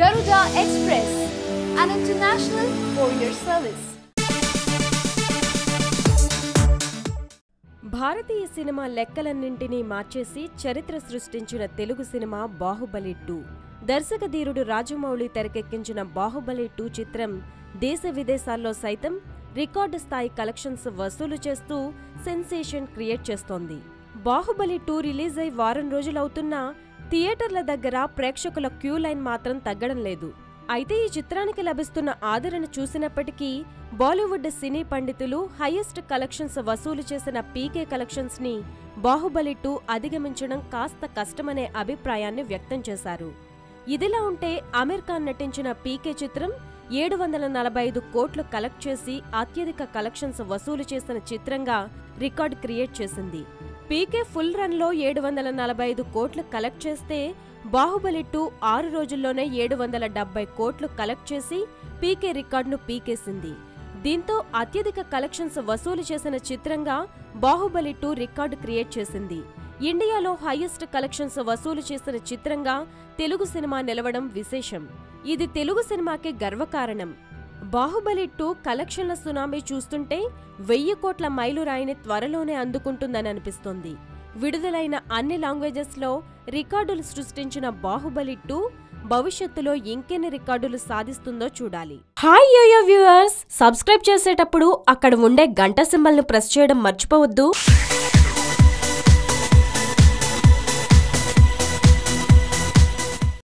Garuda Express, an international courier service. భారతీయ cinema లెక్కలన్నింటినీ మార్చేసి చరిత్ర సృష్టించిన తెలుగు సినిమా బాహుబలి టూ దర్శకధీరుడు రాజమౌళి తెరకెక్కించిన బాహుబలి టూ చిత్రం దేశ విదేశాల్లో సైతం రికార్డు స్థాయి కలెక్షన్స్ వసూలు చేస్తూ సెన్సేషన్ క్రియేట్ చేస్తోంది బాహుబలి టూ రిలీజ్ అయి వారం రోజులవుతున్నా థియేటర్ల దగ్గర ప్రేక్షకుల క్యూ లైన్ మాత్రం తగ్గడం లేదు. అయితే ఈ చిత్రానికి లభిస్తున్న ఆదరణ చూసినప్పటికీ బాలీవుడ్ సినీ పండితులు హైయెస్ట్ కలెక్షన్స్ వసూలు చేసిన పీకే కలెక్షన్స్ని బాహుబలి టూ అధిగమించడం కాస్త కష్టమనే అభిప్రాయాన్ని వ్యక్తం చేశారు. ఇదిలా ఉంటే అమీర్ ఖాన్ నటించిన పీకే చిత్రం ఏడు వందల నలభై ఐదు కోట్లు కలెక్ట్ చేసి అత్యధిక కలెక్షన్స్ వసూలు చేసిన చిత్రంగా రికార్డ్ క్రియేట్ చేసింది. పీకే ఫుల్ రన్లో ఏడు వందల నలభై ఐదు కోట్లు కలెక్ట్ చేస్తే బాహుబలి టూ ఆరు రోజుల్లోనే ఏడు వందల డెబ్బై కోట్లు కలెక్ట్ చేసి పీకే రికార్డును పీకేసింది. దీంతో అత్యధిక కలెక్షన్స్ వసూలు చేసిన చిత్రంగా బాహుబలి టూ రికార్డు క్రియేట్ చేసింది. ఇండియాలో హైయెస్ట్ కలెక్షన్స్ వసూలు చేసిన చిత్రంగా తెలుగు సినిమా నిలవడం విశేషం. ఇది తెలుగు సినిమాకి గర్వకారణం. బాహుబలి టూ కలెక్షన్ల సునామీ చూస్తుంటే వెయ్యి కోట్ల మైలురాయిని త్వరలోనే అందుకుంటుందని అనిపిస్తోంది. విడుదలైన అన్ని లాంగ్వేజెస్లో రికార్డులు సృష్టించిన బాహుబలి టూ భవిష్యత్తులో ఇంకెన్ని రికార్డులు సాధిస్తుందో చూడాలి. Hi yo-yo viewers! సబ్స్క్రైబ్ చేసేటప్పుడు అక్కడ ఉండే గంట సింబల్ను ప్రెస్ చేయడం మర్చిపోవద్దు.